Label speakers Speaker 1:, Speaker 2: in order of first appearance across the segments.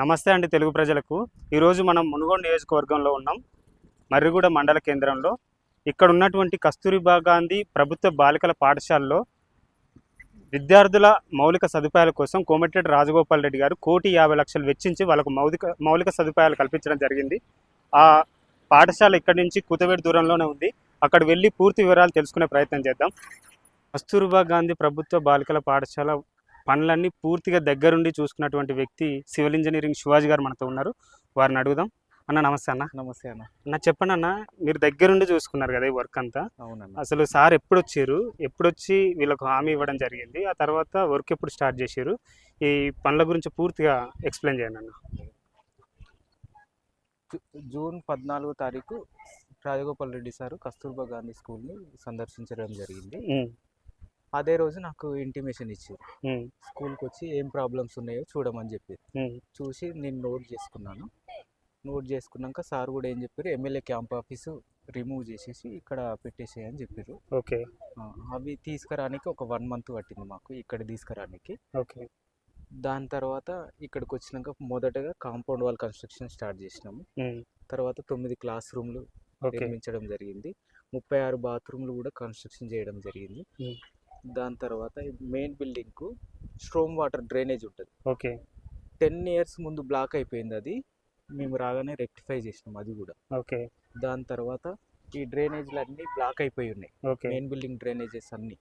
Speaker 1: నమస్తే అండి తెలుగు ప్రజలకు. ఈరోజు మనం మునుగోడు నియోజకవర్గంలో ఉన్నాం. మర్రిగూడ మండల కేంద్రంలో. ఇక్కడ ఉన్నటువంటి కస్తూరిబా గాంధీ ప్రభుత్వ బాలికల పాఠశాలలో విద్యార్థుల మౌలిక సదుపాయాల కోసం కోమటిరెడ్డి రాజగోపాల్ రెడ్డి గారు కోటి యాభై లక్షలు వెచ్చించి వాళ్ళకు మౌలిక మౌలిక సదుపాయాలు కల్పించడం జరిగింది. ఆ పాఠశాల ఇక్కడి నుంచి కూతవేడి దూరంలోనే ఉంది. అక్కడ వెళ్ళి పూర్తి వివరాలు తెలుసుకునే ప్రయత్నం చేద్దాం. కస్తూరిబా గాంధీ ప్రభుత్వ బాలికల పాఠశాల పనులన్నీ పూర్తిగా దగ్గరుండి చూసుకున్నటువంటి వ్యక్తి సివిల్ ఇంజనీరింగ్ శివాజీ గారు మనతో ఉన్నారు. వారిని అడుగుదాం. అన్న నమస్తే అన్న.
Speaker 2: నమస్తే అన్న.
Speaker 1: అన్న చెప్పండి అన్న మీరు దగ్గరుండి చూసుకున్నారు కదా ఈ వర్క్ అంతా.
Speaker 2: అవునన్న.
Speaker 1: అసలు సార్ ఎప్పుడు వచ్చారు ఎప్పుడు వచ్చి వీళ్ళకు హామీ ఇవ్వడం జరిగింది? ఆ తర్వాత వర్క్ ఎప్పుడు స్టార్ట్ చేశారు? ఈ పనుల గురించి పూర్తిగా ఎక్స్ప్లెయిన్ చేయండి అన్న.
Speaker 2: జూన్ పద్నాలుగో తారీఖు రాజగోపాల్ రెడ్డి సారు కస్తూర్బా గాంధీ స్కూల్ని సందర్శించడం జరిగింది. అదే రోజు నాకు ఇంటిమేషన్ ఇచ్చారు
Speaker 1: ఉమ్,
Speaker 2: స్కూల్కి వచ్చి ఏం ప్రాబ్లమ్స్ ఉన్నాయో చూడమని చెప్పి చూసి నేను నోట్ చేసుకున్నాను. నోట్ చేసుకున్నాక సార్ కూడా ఏం చెప్పారు ఎమ్మెల్యే క్యాంప్ ఆఫీసు రిమూవ్ చేసేసి ఇక్కడ పెట్టేసేయని చెప్పారు
Speaker 1: ఓకే.
Speaker 2: అవి తీసుకురానికి ఒక వన్ మంత్ పట్టింది మాకు ఇక్కడ తీసుకురానికి.
Speaker 1: ఓకే.
Speaker 2: దాని తర్వాత ఇక్కడికి వచ్చినాక మొదటగా కాంపౌండ్ వాల్ కన్స్ట్రక్షన్ స్టార్ట్ చేసినాము. తర్వాత తొమ్మిది క్లాస్ రూమ్లు నిర్మించడం జరిగింది. ముప్పై ఆరు బాత్రూమ్లు కూడా కన్స్ట్రక్షన్ చేయడం జరిగింది. దాని తర్వాత మెయిన్ బిల్డింగ్కు స్ట్రోమ్ వాటర్ డ్రైనేజ్ ఉంటుంది.
Speaker 1: ఓకే.
Speaker 2: టెన్ ఇయర్స్ ముందు బ్లాక్ అయిపోయింది అది. మేము రాగానే రెక్టిఫై చేసినాం అది కూడా.
Speaker 1: ఓకే.
Speaker 2: దాని తర్వాత ఈ డ్రైనేజ్లు అన్నీ బ్లాక్ అయిపోయి ఉన్నాయి. మెయిన్ బిల్డింగ్ డ్రైనేజెస్ అన్నీ.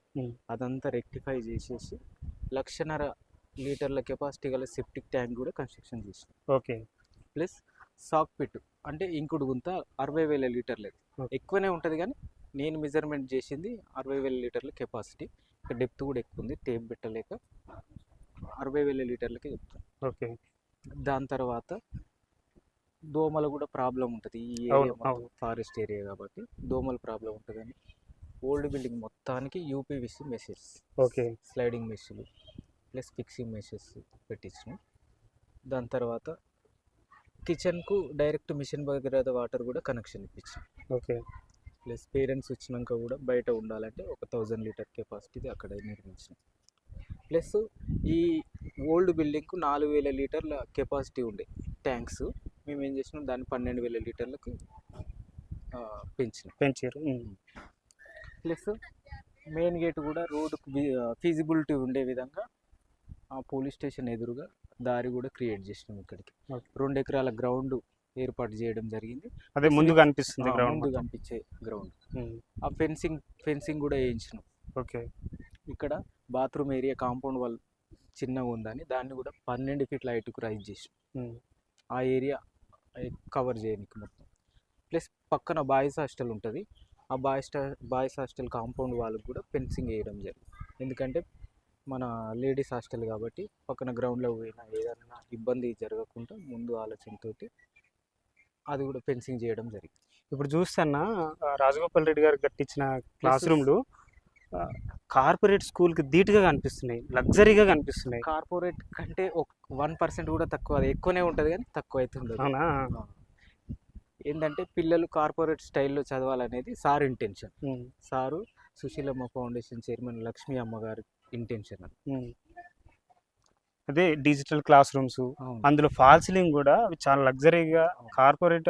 Speaker 2: అదంతా రెక్టిఫై చేసేసి లక్షన్నర లీటర్ల కెపాసిటీ గల సెప్టిక్ ట్యాంక్ కూడా కన్స్ట్రక్షన్ చేసినాం.
Speaker 1: ఓకే.
Speaker 2: ప్లస్ సాక్ పిట్ అంటే ఇంకుడు గుంత అరవై వేల లీటర్లు
Speaker 1: Okay.
Speaker 2: ఎక్కువనే ఉంటుంది కానీ నేను మెజర్మెంట్ చేసింది అరవై వేల లీటర్ల కెపాసిటీ డెప్త్ కూడా ఎక్కువ ఉంది. టేప్ పెట్టలేక అరవై వేల లీటర్లకి చెప్తాను.
Speaker 1: ఓకే.
Speaker 2: దాని తర్వాత దోమలు కూడా ప్రాబ్లం ఉంటుంది. ఈ ఏరియా. ఫారెస్ట్ ఏరియా కాబట్టి దోమల ప్రాబ్లం ఉంటుందని ఓల్డ్ బిల్డింగ్ మొత్తానికి యూపీవిసి మెషెస్
Speaker 1: ఓకే.
Speaker 2: స్లైడింగ్ మెషిన్లు ప్లస్ ఫిక్సింగ్ మెషెస్ పెట్టించినాం. దాని తర్వాత కిచెన్కు డైరెక్ట్ మిషన్ భగీరథ వాటర్ కూడా కనెక్షన్ ఇప్పించాం
Speaker 1: ఓకే.
Speaker 2: ప్లస్ పేరెంట్స్ వచ్చినాక కూడా బయట ఉండాలంటే ఒక థౌజండ్ లీటర్ కెపాసిటీ అక్కడ నిర్మించినాం. ప్లస్ ఈ ఓల్డ్ బిల్డింగ్కు నాలుగు వేల లీటర్ల కెపాసిటీ ఉండే ట్యాంక్స్. మేము ఏం చేసినాం? దాన్ని పన్నెండు వేల లీటర్లకు పెంచినాం.
Speaker 1: పెంచారు.
Speaker 2: ప్లస్ మెయిన్ గేట్ కూడా రోడ్డుకు ఫీజిబిలిటీ ఉండే విధంగా ఆ పోలీస్ స్టేషన్ ఎదురుగా దారి కూడా క్రియేట్ చేసినాం ఇక్కడికి. రెండు ఎకరాల గ్రౌండ్ ఏర్పాటు చేయడం జరిగింది.
Speaker 1: అదే ముందుగా అనిపిస్తుంది
Speaker 2: ఆ,
Speaker 1: గ్రౌండ్
Speaker 2: ముందు కనిపించే గ్రౌండ్ ఆ ఫెన్సింగ్ ఫెన్సింగ్ కూడా వేయించినాం.
Speaker 1: ఓకే.
Speaker 2: ఇక్కడ బాత్రూమ్ ఏరియా కాంపౌండ్ వాల్ చిన్నగా ఉందని దాన్ని కూడా పన్నెండు ఫీట్ల హైట్కు రైజ్ చేసినాం. ఆ ఏరియా కవర్ చేయడానికి మొత్తం. ప్లస్ పక్కన బాయ్స్ హాస్టల్ ఉంటుంది. ఆ బాయ్స్ బాయ్స్ హాస్టల్ కాంపౌండ్ వాళ్ళకి కూడా ఫెన్సింగ్ వేయడం జరిగింది. ఎందుకంటే మన లేడీస్ హాస్టల్ కాబట్టి పక్కన గ్రౌండ్లో పోయినా ఏదైనా ఇబ్బంది జరగకుండా ముందు ఆలోచనతోటి అది కూడా ఫెన్సింగ్ చేయడం జరిగింది.
Speaker 1: ఇప్పుడు చూస్తానా రాజగోపాల్ రెడ్డి గారు కట్టించిన క్లాస్. రూమ్లు కార్పొరేట్ స్కూల్కి ధీటుగా కనిపిస్తున్నాయి లగ్జరీగా కనిపిస్తున్నాయి.
Speaker 2: కార్పొరేట్ కంటే ఒక వన్ పర్సెంట్ కూడా తక్కువ అది ఎక్కువనే ఉంటుంది కానీ తక్కువ అయితే ఉండదు.
Speaker 1: అవునా.
Speaker 2: ఏంటంటే పిల్లలు కార్పొరేట్ స్టైల్లో చదవాలనేది sir intention. Sir Susheelamma foundation chairman Lakshmi అమ్మగారి ఇంటెన్షన్ అది.
Speaker 1: అదే డిజిటల్ క్లాస్ రూమ్స్. అందులో ఫాల్ సీలింగ్ కూడా అవి చాలా లగ్జరీగా కార్పొరేట్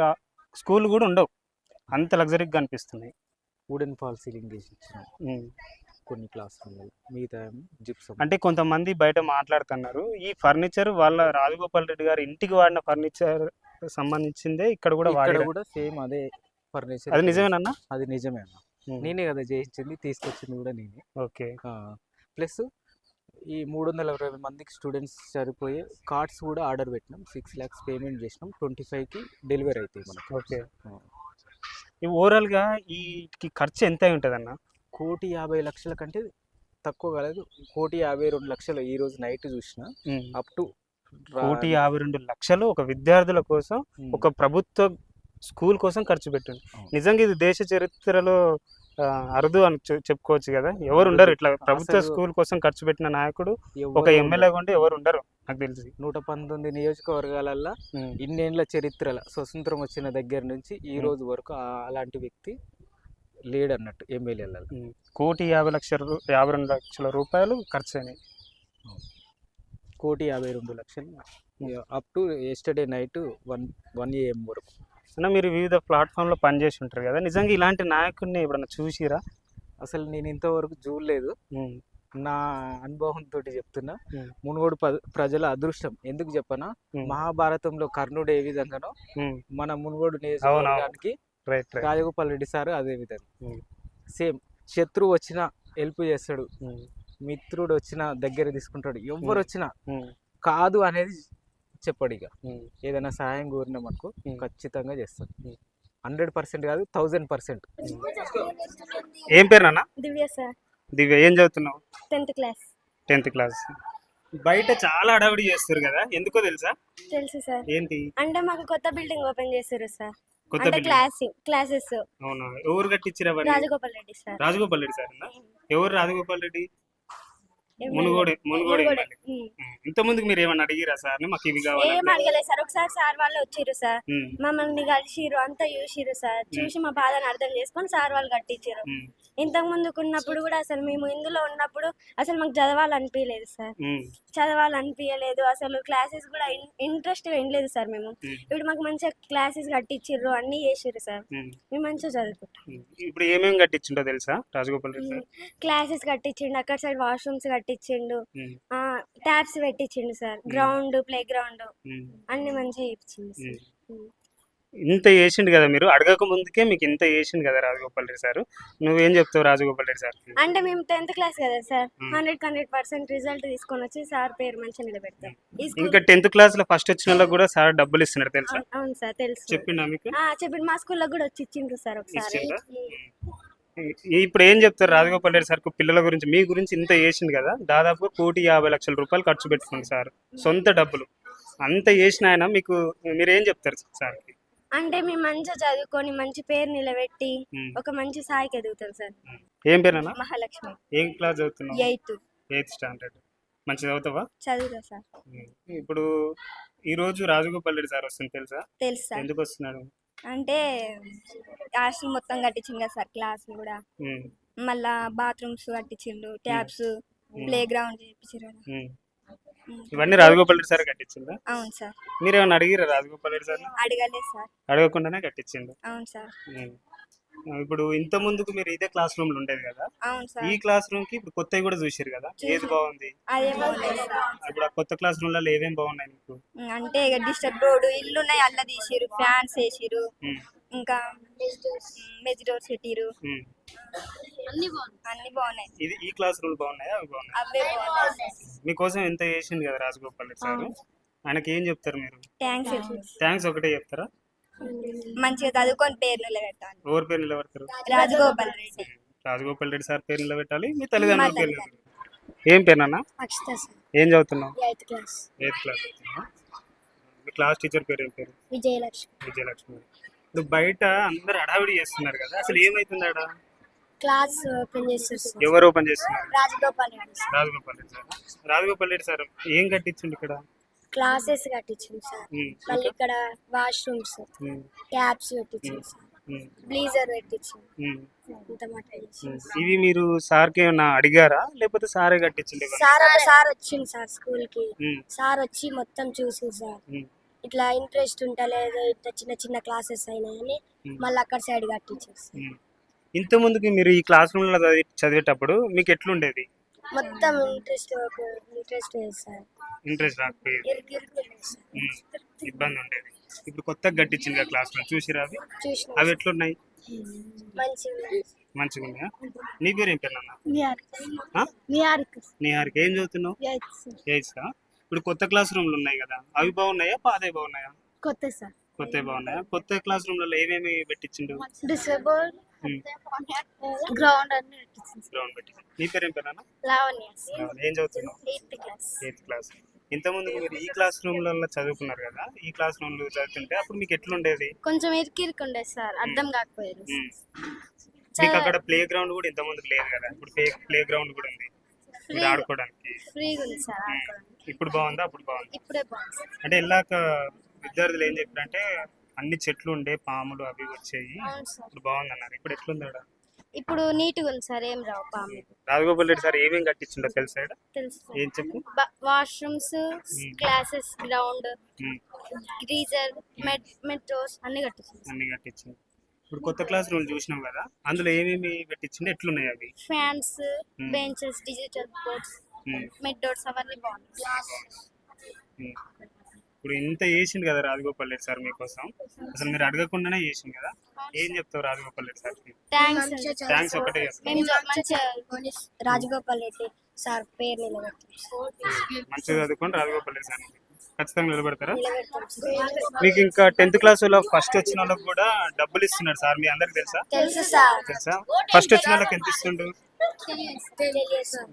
Speaker 1: స్కూల్ కూడా ఉండవు. అంత లగ్జరీగా కనిపిస్తున్నాయి
Speaker 2: వుడెన్ ఫాల్ సీలింగ్ చేసి. కొన్ని క్లాస్ రూమ్లలో మిగతా జిప్సం
Speaker 1: అంటే కొంతమంది బయట మాట్లాడుతున్నారు ఈ ఫర్నిచర్ వాళ్ళ రాజగోపాల్ రెడ్డి గారి ఇంటికి వాడిన ఫర్నిచర్ సంబంధించిందే ఇక్కడ కూడా వాడారు?
Speaker 2: కూడా సేమ్ అదే ఫర్నిచర్
Speaker 1: అది నిజమేనన్నా
Speaker 2: అది నిజమే అన్న. నేనే కదా చేయించింది తీసుకొచ్చింది కూడా నేనే.
Speaker 1: ఓకే.
Speaker 2: ప్లస్ ఈ మూడు వందల ఇరవై మందికి స్టూడెంట్స్ సరిపోయే కార్డ్స్ కూడా ఆర్డర్ పెట్టినాం. సిక్స్ ల్యాక్స్ పేమెంట్ చేసినాం. ట్వంటీ ఫైవ్కి డెలివరీ అవుతాయి మనకు.
Speaker 1: ఓకే.
Speaker 2: ఆ.
Speaker 1: ఈ ఓవరాల్గా వీటికి ఖర్చు ఎంత ఉంటుంది అన్న
Speaker 2: కోటి యాభై లక్షల కంటే తక్కువ కాలేదు. కోటి యాభై రెండు లక్షలు ఈ రోజు నైట్ చూసిన. అప్ టు
Speaker 1: కోటి యాభై రెండు లక్షలు ఒక విద్యార్థుల కోసం ఒక ప్రభుత్వ స్కూల్ కోసం ఖర్చు పెట్టింది.
Speaker 2: అవును.
Speaker 1: నిజంగా ఇది దేశ చరిత్రలో అరుదు అని చెప్పుకోవచ్చు కదా. ఎవరు ఉండరు. ఇట్లా ప్రభుత్వ స్కూల్ కోసం ఖర్చు పెట్టిన నాయకుడు ఒక ఎమ్మెల్యే ఉంటే ఎవరు ఉండరు నాకు తెలిసి.
Speaker 2: నూట పంతొమ్మిది నియోజకవర్గాలల్లో. ఇన్నేళ్ళ చరిత్రల స్వతంత్రం వచ్చిన దగ్గర నుంచి ఈ. రోజు వరకు అలాంటి వ్యక్తి లేడు అన్నట్టు ఎమ్మెల్యేలలో.
Speaker 1: కోటి యాభై లక్షల యాభై రెండు లక్షల రూపాయలు ఖర్చు అయినాయి
Speaker 2: కోటి యాభై రెండు లక్షలు. Up to yesterday night one one AM వరకు.
Speaker 1: అన్న మీరు వివిధ ప్లాట్ఫామ్లో పనిచేసి ఉంటారు కదా. నిజంగా ఇలాంటి నాయకుడిని ఎప్పుడన్నా చూసిరా?
Speaker 2: అసలు నేను ఇంతవరకు చూడలేదు. నా అనుభవంతో చెప్తున్నా. మునుగోడు ప్రజల అదృష్టం. ఎందుకు చెప్పనా. మహాభారతంలో కర్ణుడు ఏ విధంగానో మన మునుగోడు నియోజకవర్గానికి రాజగోపాల్ రెడ్డి సార్ అదే విధంగా. సేమ్ శత్రువు వచ్చినా హెల్ప్ చేస్తాడు. మిత్రుడు వచ్చినా దగ్గర తీసుకుంటాడు. ఎవరు వచ్చినా కాదు అనేది చెప్పడు ఇక. ఏదైనా సహాయం కోరినాం అనుకో. ఖచ్చితంగా చేస్తాడు.
Speaker 1: Hmm.
Speaker 2: హండ్రెడ్ పర్సెంట్ కాదు థౌజండ్ పర్సెంట్.
Speaker 1: ఏం పేరు నాన్న?
Speaker 3: దివ్య సార్.
Speaker 1: దివ్య ఏం చదువుతున్నావు?
Speaker 3: Tenth class.
Speaker 1: Tenth class. బయట చాలా అడవిడి చేస్తారు కదా ఎందుకో తెలుసా?
Speaker 3: తెలుసు సార్.
Speaker 1: ఏంటి?
Speaker 3: అంటే మాకు కొత్త బిల్డింగ్ ఓపెన్ చేస్తారు సార్.
Speaker 1: కొత్త
Speaker 3: అంటే క్లాస్ క్లాసెస్.
Speaker 1: అవునా? ఎవరు కట్టించారు
Speaker 3: రాజగోపాల్ రెడ్డి సార్.
Speaker 1: రాజగోపాల్ రెడ్డి సార్ ఎవరు రాజగోపాల్ రెడ్డి? మునుగోడే మునుగోడే ఇంత ముందుకు మీరు ఏమన్నా అడిగిరా సార్? మాకు ఇవి కావాలి
Speaker 3: ఏం అడగలేదు సార్. ఒకసారి సార్ వాళ్ళు వచ్చిర్రు సార్. మమ్మల్ని కలిసిర్రు అంతా చూసిర్రు సార్. చూసి మా బాధను అర్థం చేసుకొని సార్ వాళ్ళు కట్టించారు ఇంతకు ముందుకు ఉన్నప్పుడు కూడా అసలు మేము ఇందులో ఉన్నప్పుడు అసలు మాకు చదవాలనిపించలేదు సార్. చదవాలనిపించలేదు అసలు క్లాసెస్ కూడా ఇంట్రెస్ట్ వినలేదు సార్ మేము. ఇప్పుడు మాకు మంచిగా క్లాసెస్ కట్టించిర్రు అన్నీ చేసిర్రు సార్. మేము మంచిగా చదువుకుంటాం.
Speaker 1: ఇప్పుడు ఏమేమి కట్టించిండో తెలుసా? రాజగోపాల్ రెడ్డి సార్?
Speaker 3: క్లాసెస్ కట్టించిండు అక్కడ సైడ్ వాష్రూమ్స్ కట్టించిండు
Speaker 1: ఉమ్,
Speaker 3: ట్యాబ్స్ పెట్టించిండు సార్. గ్రౌండ్ ప్లే గ్రౌండ్ అన్ని మంచిగా ఇచ్చిండు. సార్.
Speaker 1: ఇంత చేసిండు కదా మీరు? అడగక ముందుకే మీకు ఇంత చేసిండు కదా రాజగోపాల్ రెడ్డి సార్. నువ్వేం చెప్తావు రాజగోపాల్ రెడ్డి సార్
Speaker 3: అంటే మేము టెన్త్ క్లాస్ కదా sir. Hundred hundred percent result తీసుకొని వచ్చి సార్ పేరు మంచిగా నిలబెడతాం.
Speaker 1: ఇంకా టెన్త్ క్లాస్లో ఫస్ట్ వచ్చిన వాళ్ళకి కూడా సార్ డబ్బులు ఇస్తున్నారు తెలుసా?
Speaker 3: అవును- సార్ తెలుసు.
Speaker 1: చెప్పిండా మీకు?
Speaker 3: ఆ, చెప్పిండు మా స్కూల్లో కూడా వచ్చి ఇచ్చిండ్రు సార్ ఒకసారి.
Speaker 1: ఇప్పుడు ఏం చెప్తారు రాజగోపాల్ రెడ్డి సార్ పిల్లల గురించి? మీ గురించి ఇంత చేసిండు కదా? దాదాపు కోటి యాభై లక్షల రూపాయలు ఖర్చు పెట్టుకుంది సార్. సొంత డబ్బులు. అంత చేసిన ఆయన మీకు మీరు ఏం చెప్తారు సార్
Speaker 3: అంటే మేము మంచిగా చదువుకొని మంచి పేరు నిలబెట్టి. ఒక మంచి స్థాయికి ఎదుగుతాం సార్.
Speaker 1: ఏం పేరేనా
Speaker 3: మహాలక్ష్మి.
Speaker 1: ఏం క్లాస్ చదువుతున్నావు?
Speaker 3: ఎయిత్.
Speaker 1: Eighth standard. మంచి చదువుతావా?
Speaker 3: చదువుతా సార్.
Speaker 1: ఇప్పుడు ఈ రోజు రాజగోపాల్ రెడ్డి సార్ వస్తుంది తెలుసా?
Speaker 3: తెలుసు
Speaker 1: ఎందుకు వస్తున్నాడు?
Speaker 3: అంటే హాస్టల్ మొత్తం కట్టించింది కదా సార్ క్లాస్ కూడా. మళ్ళా బాత్రూమ్స్ కట్టించిండు ట్యాబ్స్ ప్లే గ్రౌండ్ చేయించారు.
Speaker 1: ఇవన్నీ రాజగోపాల్ రెడ్డి సార్ కట్టించిందా
Speaker 3: అవును సార్.
Speaker 1: మీరేమన్నా అడిగిరా రాజగోపాల్ రెడ్డి సార్
Speaker 3: అడగలేదు సార్.
Speaker 1: అడగకుండానే కట్టించిండు
Speaker 3: అవును సార్.
Speaker 1: ఇప్పుడు ఇంత ముందుకు మీరు ఇదే క్లాస్ రూమ్లో ఉండేది కదా?
Speaker 3: అవును సార్.
Speaker 1: ఈ క్లాస్ రూమ్కి ఇప్పుడు కొత్తవి కూడా చూసారు కదా? ఏది బాగుంది?
Speaker 3: అదే బాగుంది. సార్
Speaker 1: ఇప్పుడు ఆ కొత్త క్లాస్ రూమ్లలో ఏమేమి బాగున్నాయి మీకు?
Speaker 3: అంటే ఇక డిస్టర్బ్ రోడ్ ఇల్లు ఉన్నాయి అల్ల తీసిరు ఫ్యాన్స్ వేసిరు
Speaker 1: ఉమ్,
Speaker 3: ఇంకా మెజ్ డోర్స్ పెట్టిరు
Speaker 1: ఉమ్.
Speaker 3: అన్ని బాగున్నాయి. అన్ని బాగున్నాయి.
Speaker 1: ఇది ఈ క్లాస్ రూమ్ బాగున్నాయా? అవి బాగున్నాయి?
Speaker 3: అవే బాగున్నాయి.
Speaker 1: మీకోసం ఎంత చేసింది కదా రాజగోపాల్ రెడ్డి సార్? ఆయనకి ఏం చెప్తారు మీరు?
Speaker 3: థ్యాంక్స్
Speaker 1: థ్యాంక్స్ ఒకటే చెప్తారా?
Speaker 3: మంచిగా చదువుకొని పేరు నిలబెట్టాలి.
Speaker 1: ఎవరి పేరు నిలబెడతారు?
Speaker 3: రాజగోపాల్ రెడ్డి.
Speaker 1: రాజగోపాల్ రెడ్డి సార్ పేరు నిలబెట్టాలి మీ తల్లిదండ్రుల పేరు నిలబెట్టాలి. ఏం
Speaker 3: అక్షిత సార్.
Speaker 1: ఏం చదువుతున్నావు?
Speaker 3: Eighth class.
Speaker 1: Eighth class? మీ క్లాస్ టీచర్ పేరు ఏం పేరు?
Speaker 3: విజయలక్ష్మి.
Speaker 1: విజయలక్ష్మి. ఇప్పుడు బయట అందరు హడావిడి చేస్తున్నారు కదా అసలు ఏమైతుంది ఆడ?
Speaker 3: క్లాస్ ఓపెన్ చేస్తారు
Speaker 1: ఎవరు ఓపెన్ చేస్తున్నారు?
Speaker 3: రాజగోపాల్ రెడ్డి
Speaker 1: రాజగోపాల్ రెడ్డి సార్? రాజగోపాల్ రెడ్డి సార్ ఏం కట్టించండి ఇక్కడ?
Speaker 3: క్లాసెస్ కట్టించింది సార్. మళ్ళీ ఇక్కడ వాష్రూమ్స్ ట్యాబ్స్ పెట్టించింది సార్. బ్లీజర్ పెట్టించింది
Speaker 1: ఉమ్,
Speaker 3: ఇంత మాట.
Speaker 1: ఇవి మీరు సార్కి ఏమన్నా అడిగారా? లేకపోతే సారే కట్టించండి
Speaker 3: సార్ సార్ వచ్చింది సార్
Speaker 1: స్కూల్కి
Speaker 3: సార్ వచ్చి మొత్తం చూసి సార్. ఇట్లా ఇంట్రెస్ట్ ఉంటలేదు ఇట్లా చిన్న చిన్న క్లాసెస్ అయినాయని. మళ్ళీ అక్కడ సైడ్ కట్టించేసి
Speaker 1: ఉమ్. ఇంత ముందుకి మీరు ఈ క్లాస్ రూమ్లో చదివి చదివేటప్పుడు మీకు ఎట్లుండేది?
Speaker 3: మొత్తం ఇంట్రెస్ట్ ఇంట్రెస్ట్ లేదు సార్.
Speaker 1: ఇంట్రెస్ట్ రాకపోయేది ఇబ్బంది ఉండేది. ఇప్పుడు కొత్తగా కట్టించింది కదా క్లాస్ రూమ్ చూసిరా అవి? అవి ఎట్లున్నాయి?
Speaker 3: మంచిగా
Speaker 1: ఉన్నాయా నీ పేరు ఏం పేరు నాన్న? ఆ?
Speaker 3: నిహారిక.
Speaker 1: ఏం చదువుతున్నావు? ఎయిట్స్ ఇప్పుడు కొత్త క్లాస్ రూమ్లు ఉన్నాయి కదా అవి బాగున్నాయా? పాదే బాగున్నాయా?
Speaker 3: కొత్త సార్.
Speaker 1: కొత్త బాగున్నాయా? కొత్త క్లాస్ రూమ్లలో ఏమేమి పెట్టించిండు?
Speaker 3: డిసేబుల్ గ్రౌండ్ అన్ని పెట్టించింది
Speaker 1: గ్రౌండ్ నీ పేరు ఏం పేరు నాన్న
Speaker 3: లావణ్య.
Speaker 1: ఏం చదువుతున్నావు?
Speaker 3: ఎయిత్ క్లాస్
Speaker 1: ఎయిత్ క్లాస్ ఇంతకుముందు మీరు ఈ క్లాస్ రూమ్లలో చదువుకున్నారు కదా ఈ క్లాస్ రూమ్లో చదువుతుంటే అప్పుడు మీకు ఎట్లుండేది?
Speaker 3: కొంచెం ఇరికి ఉండేది సార్ అర్థం కాకపోయేది.
Speaker 1: మీకు అక్కడ ప్లే గ్రౌండ్ కూడా ఇంతకుముందు లేదు కదా ఇప్పుడు ప్లే ప్లే గ్రౌండ్ కూడా ఉంది. మీరు ఆడుకోవడానికి.
Speaker 3: ఫ్రీగా ఉంది సార్ ఆడుకోవడానికి.
Speaker 1: ఇప్పుడు బాగుందా? అప్పుడు బాగుంది?
Speaker 3: ఇప్పుడే బాగుంది
Speaker 1: అంటే వెళ్ళాక విద్యార్థులు ఏం చెప్పారంటే అన్ని చెట్లు ఉండే పాములు అవి
Speaker 3: సార్.
Speaker 1: ఇప్పుడు బాగుంది అన్నారు ఇప్పుడు ఎట్లుంది ఆడ?
Speaker 3: ఇప్పుడు నీట్గా ఉంది సార్ ఏం రావు పాము
Speaker 1: రాజగోపాల్ రెడ్డి సార్ ఏమేమి కట్టించిండో తెలుసా ఈడ?
Speaker 3: తెలుసు సార్.
Speaker 1: ఏం చెప్పు?
Speaker 3: బ- washrooms classes ground
Speaker 1: um,
Speaker 3: geyser మెట్ మెట్రోస్ అన్ని కట్టించింది
Speaker 1: అన్ని కట్టించింది. ఇప్పుడు కొత్త క్లాస్ రూమ్ చూసినాం కదా అందులో ఏమేమి పెట్టించిండే ఎట్లున్నాయి అవి?
Speaker 3: Fans. Benches digital boards
Speaker 1: um,
Speaker 3: doors అవన్నీ బాగున్నాయి.
Speaker 1: ఉమ్. ఇప్పుడు ఇంత చేసిండు కదా రాజగోపాల్ రెడ్డి సార్ మీకోసం. అసలు మీరు అడగకుండానే చేసిండు కదా. ఏం చెప్తావు రాజగోపాల్ రెడ్డి సార్?
Speaker 3: థ్యాంక్స్
Speaker 1: ఒకటే
Speaker 3: రాజగోపాల్ రెడ్డి సార్ పేరు
Speaker 1: మంచిగా చదువుకొని రాజగోపాల్ రెడ్డి సార్ ఖచ్చితంగా నిలబెడతారా? మీకు ఇంకా టెన్త్ క్లాస్లో ఫస్ట్ వచ్చిన వాళ్ళకి కూడా డబ్బులు ఇస్తున్నారు సార్. మీ అందరికి తెలుసా?
Speaker 3: తెలుసు సార్.
Speaker 1: తెలుసా? ఫస్ట్ వచ్చిన వాళ్ళకి ఎంత ఇస్తుండు?
Speaker 3: తెలియదు సార్.